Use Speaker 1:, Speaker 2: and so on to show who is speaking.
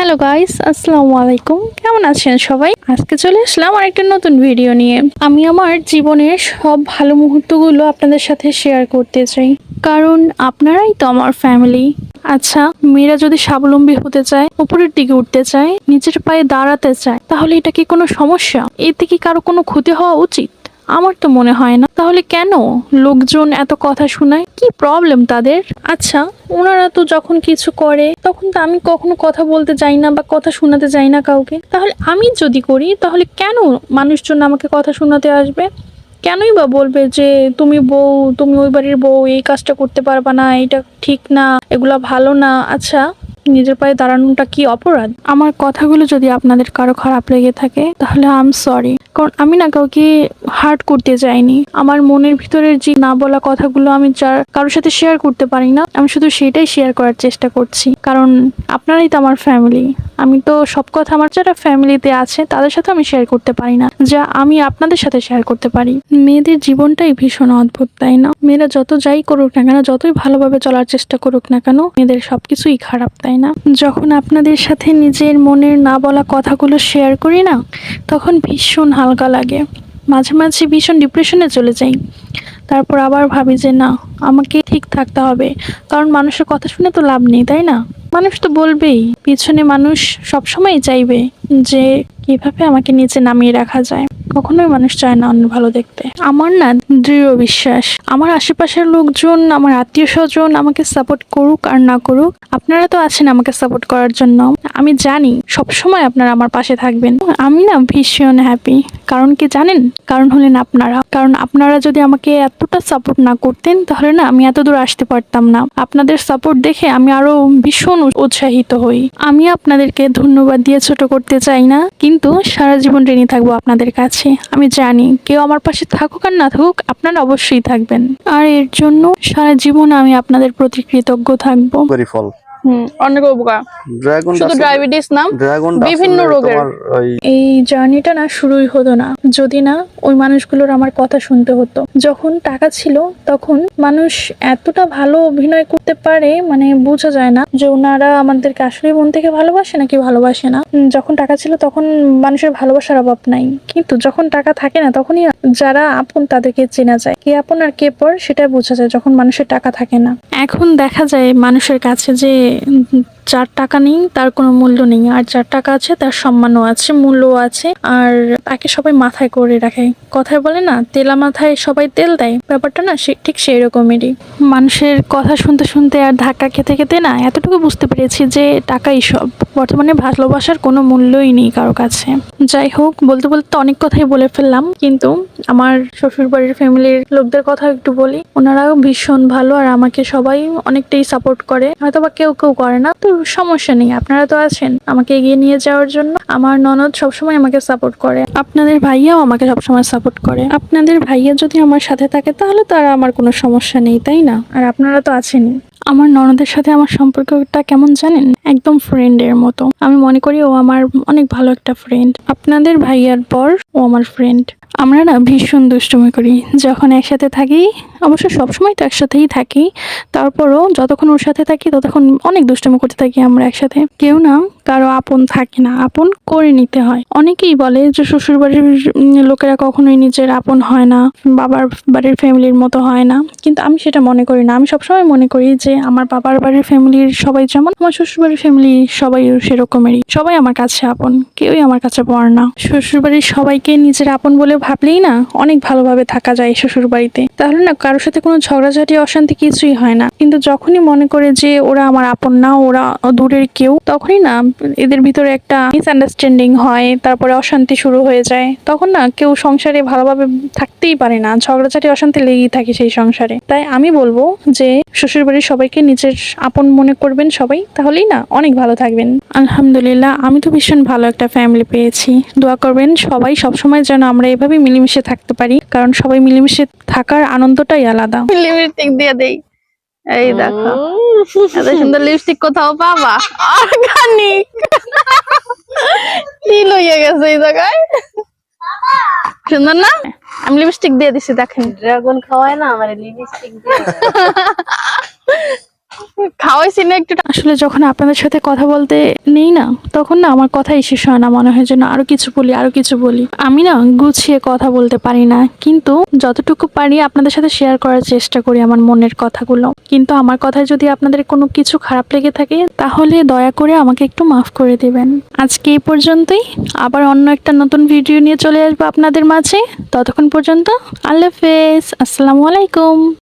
Speaker 1: Hello guys আসসালামু আলাইকুম কেমন আছেন সবাই? আজকে চলে আসলাম আরেকটা নতুন ভিডিও নিয়ে। আমি আমার জীবনের সব ভালো মুহূর্তগুলো আপনাদের সাথে শেয়ার করতে চাই। কারণ আপনারাই তো আমার ফ্যামিলি আচ্ছা মেয়েরা যদি স্বাবলম্বী হতে চায়, উপরের দিকে উঠতে চায় নিজের পায়ে দাঁড়াতে চায়, তাহলে এটা কি কোনো সমস্যা? এতে কি কারও কোনো ক্ষতি হওয়া উচিত? আমার তো মনে হয় না। তাহলে কেন? লোকজন এত কথা শোনায়? কি প্রবলেম তাদের? আচ্ছা ওনারা তো যখন কিছু করে, তখন তো আমি কখনো কথা বলতে যাই না বা কথা শোনাতে যাই না কাউকে। তাহলে আমি যদি করি, তাহলে কেন মানুষজন আমাকে কথা শোনাতে আসবে? কেনই বা বলবে যে, তুমি বউ, তুমি ওই বাড়ির বউ, এই কাজটা করতে পারবা না, এটা ঠিক না, এগুলা ভালো না। আচ্ছা নিজের পায়ে দাঁড়ানোটা কি অপরাধ? আমার কথাগুলো যদি আপনাদের কারও খারাপ লেগে থাকে, তাহলে আম সরি কারণ আমি না কাউকে হার্ট করতে চাইনি। আমার মনের ভিতরের যে না বলা কথাগুলো আমি যার কারোর সাথে শেয়ার করতে পারি না, আমি শুধু সেটাই শেয়ার করার চেষ্টা করছি। কারণ আপনারাই তো আমার ফ্যামিলি আমি তো সব কথা আমার যারা ফ্যামিলিতে আছে, তাদের সাথে আমি শেয়ার করতে পারি না, যা আমি আপনাদের সাথে শেয়ার করতে পারি। মেয়েদের জীবনটাই ভীষণ অদ্ভুত, তাই না? মেয়েরা যত যাই করুক না কেন, যতই ভালোভাবে চলার চেষ্টা করুক না কেন, মেয়েদের সবকিছুই খারাপ, তাই না? যখন আপনাদের সাথে নিজের মনের না বলা কথাগুলো শেয়ার করি না, তখন ভীষণ হালকা লাগে। মাঝে মাঝে ভীষণ ডিপ্রেশনে চলে যাই। তারপর আবার ভাবি যে, না, আমাকে ঠিক থাকতে হবে। কারণ মানুষের কথা শুনে তো লাভ নেই, তাই না? মানুষ তো বলবেই, পিছনে মানুষ সবসময় চাইবে যে কীভাবে আমাকে নিচে নামিয়ে রাখা যায়। কখনোই মানুষ চায় না অন্য ভালো দেখতে। আমার না দৃঢ় বিশ্বাস। আমার আশেপাশের লোকজন, আমার আত্মীয় স্বজন আমাকে সাপোর্ট করুক আর না করুক, আপনারা তো আছেন আমাকে সাপোর্ট করার জন্য। আমি জানি সবসময় আপনারা আমার পাশে থাকবেন। আমি না ভীষণ হ্যাপি কারণ কি জানেন? কারণ হলেন আপনারা। কারণ আপনারা যদি আমাকে এতটা সাপোর্ট না করতেন, তাহলে না আমি এত দূর আসতে পারতাম না। আপনাদের সাপোর্ট দেখে আমি আরও ভীষণ উৎসাহিত হই। আমি আপনাদেরকে ধন্যবাদ দিয়ে ছোট করতে চাই না, কিন্তু সারা জীবন ঋণী থাকব আপনাদের কাছে। আমি জানি। কেউ আমার পাশে থাকুক আর না থাকুক, আপনারা অবশ্যই থাকবেন। আর এর জন্য সারা জীবন আমি আপনাদের প্রতি কৃতজ্ঞ থাকব। হুম অনেক উপকার।
Speaker 2: ড্রাগন
Speaker 1: শুধু ডায়াবেটিস না
Speaker 2: ড্রাগন
Speaker 1: বিভিন্ন রোগের। এই জার্নিটা না শুরুই হতো না। যদি না ওই মানুষগুলোর আমার কথা শুনতে হতো। যখন টাকা ছিল তখন মানুষ এতটা ভালো অভিনয় করতে পারে মানে বোঝা যায় না যে ওনারা আমাদেরকে আসলে মন থেকে ভালোবাসে নাকি ভালোবাসে না। যখন টাকা ছিল তখন মানুষের ভালোবাসার অভাব নাই। কিন্তু যখন টাকা থাকে না তখনই যারা আপন তাদেরকে চেনা যায়। কে আপন আর কে পর সেটা বোঝা যায় যখন মানুষের টাকা থাকে না। এখন দেখা যায় মানুষের কাছে যে যার টাকা নেই, তার কোনো মূল্য নেই। আর যার টাকা আছে, তার সম্মানও আছে, মূল্যও আছে। আর তাকে সবাই মাথায় করে রাখে। কথায় বলে না, তেলা মাথায় সবাই তেল দেয়। ব্যাপারটা না সে ঠিক সেই রকমেরই মানুষের কথা শুনতে শুনতে আর ধাক্কা খেতে খেতে না এতটুকু বুঝতে পেরেছি যে টাকাই সব। বর্তমানে ভালোবাসার কোনো মূল্যই নেই কারও কাছে। যাই হোক, বলতে বলতে অনেক কথাই বলে ফেললাম। কিন্তু আমার শ্বশুর বাড়ির ফ্যামিলির লোকদের কথা একটু বলি। ওনারাও ভীষণ ভালো আর আমাকে সবাই অনেকটাই সাপোর্ট করে। হয়তো বা কেউ কেউ করে না, তো সমস্যা নেই, আপনারা তো আছেন। আমাকে এগিয়ে নিয়ে যাওয়ার জন্য আমার ননদ সবসময় আমাকে সাপোর্ট করে। আপনাদের ভাইয়াও আমাকে সবসময় সাপোর্ট করে। আপনাদের ভাইয়া যদি আমার সাথে থাকে, তাহলে তারা আমার কোনো সমস্যা নেই, তাই না? আর আপনারা তো আছেনই। আমার ননদের সাথে আমার সম্পর্কটা কেমন জানেন? একদম ফ্রেন্ডের মতো। আমি মনে করি ও আমার অনেক ভালো একটা ফ্রেন্ড আপনাদের ভাইয়ার পর ও আমার ফ্রেন্ড আমরা না ভীষণ দুষ্টুমি করি। যখন একসাথে থাকি, অবশ্য সবসময় তো একসাথেই থাকি, তারপরও যতক্ষণ ওর সাথে থাকি, ততক্ষণ অনেক দুষ্টুমি করতে থাকি আমরা একসাথে। কেউ না, কারও আপন থাকে না। আপন করে নিতে হয়। অনেকেই বলে যে শ্বশুর বাড়ির লোকেরা কখনোই নিজের আপন হয় না, বাবার বাড়ির ফ্যামিলির মতো হয় না। কিন্তু আমি সেটা মনে করি না। আমি সবসময় মনে করি যে আমার বাবার বাড়ির ফ্যামিলির সবাই যেমন, আমার শ্বশুরবাড়ির ফ্যামিলি সবাই সেরকমেরই। সবাই আমার কাছে আপন, কেউই আমার কাছে পর না। শ্বশুরবাড়ির সবাইকে নিজের আপন বলে ভাবলেই না অনেক ভালোভাবে থাকা যায় শ্বশুর বাড়িতে তাহলে না কারোর সাথে কোনো ঝগড়াঝাটি, অশান্তি কিছুই হয় না। কিন্তু যখনই মনে করে যে ওরা আমার আপন না, ওরা দূরের কেউ, তখনই না এদের ভিতরে একটা মিসআন্ডারস্ট্যান্ডিং হয়, তারপরে অশান্তি শুরু হয়ে যায়। তখন না কেউ সংসারে ভালোভাবে থাকতেই পারে না, ঝগড়াঝাটি, অশান্তি লেগেই থাকে সেই সংসারে। তাই আমি বলব যে শ্বশুরবাড়ির সবাইকে নিজের আপন মনে করবেন সবাই তাহলেই না অনেক ভালো থাকবেন। আলহামদুলিল্লাহ আমি তো ভীষণ ভালো একটা ফ্যামিলি পেয়েছি। দোয়া করবেন সবাই সবসময় যেন আমরা এভাবে মিলেমিশে থাকতে পারি কারণ সবাই মিলেমিশে থাকার আনন্দটাই আলাদা। লিপস্টিক দিয়ে দেই। এই দেখো এত সুন্দর লিপস্টিক কোথাও পাবা? অর্গানিক কি লইয়া গেছে এই জায়গায়? সুন্দর না? আমি লিপস্টিক দিয়ে দিছি দেখেন।
Speaker 3: ড্রাগন খাওয়ায় না আমার লিপস্টিক দিয়ে
Speaker 2: খাওয়াইছি না একটু
Speaker 1: আসলে যখন আপনাদের সাথে কথা বলতে নেই না, তখন না আমার কথাই শেষ হয় না, মনে হয় যেন আরও কিছু বলি, আরও কিছু বলি। আমি না গুছিয়ে কথা বলতে পারি না, কিন্তু যতটুকু পারি আপনাদের সাথে শেয়ার করার চেষ্টা করি আমার মনের কথাগুলো। কিন্তু আমার কথায় যদি আপনাদের কোনো কিছু খারাপ লেগে থাকে, তাহলে দয়া করে আমাকে একটু মাফ করে দিবেন। আজকে এই পর্যন্তই। আবার অন্য একটা নতুন ভিডিও নিয়ে চলে আসব আপনাদের মাঝে। ততক্ষণ পর্যন্ত, আল্লাহ হাফেজ। আসসালামু আলাইকুম।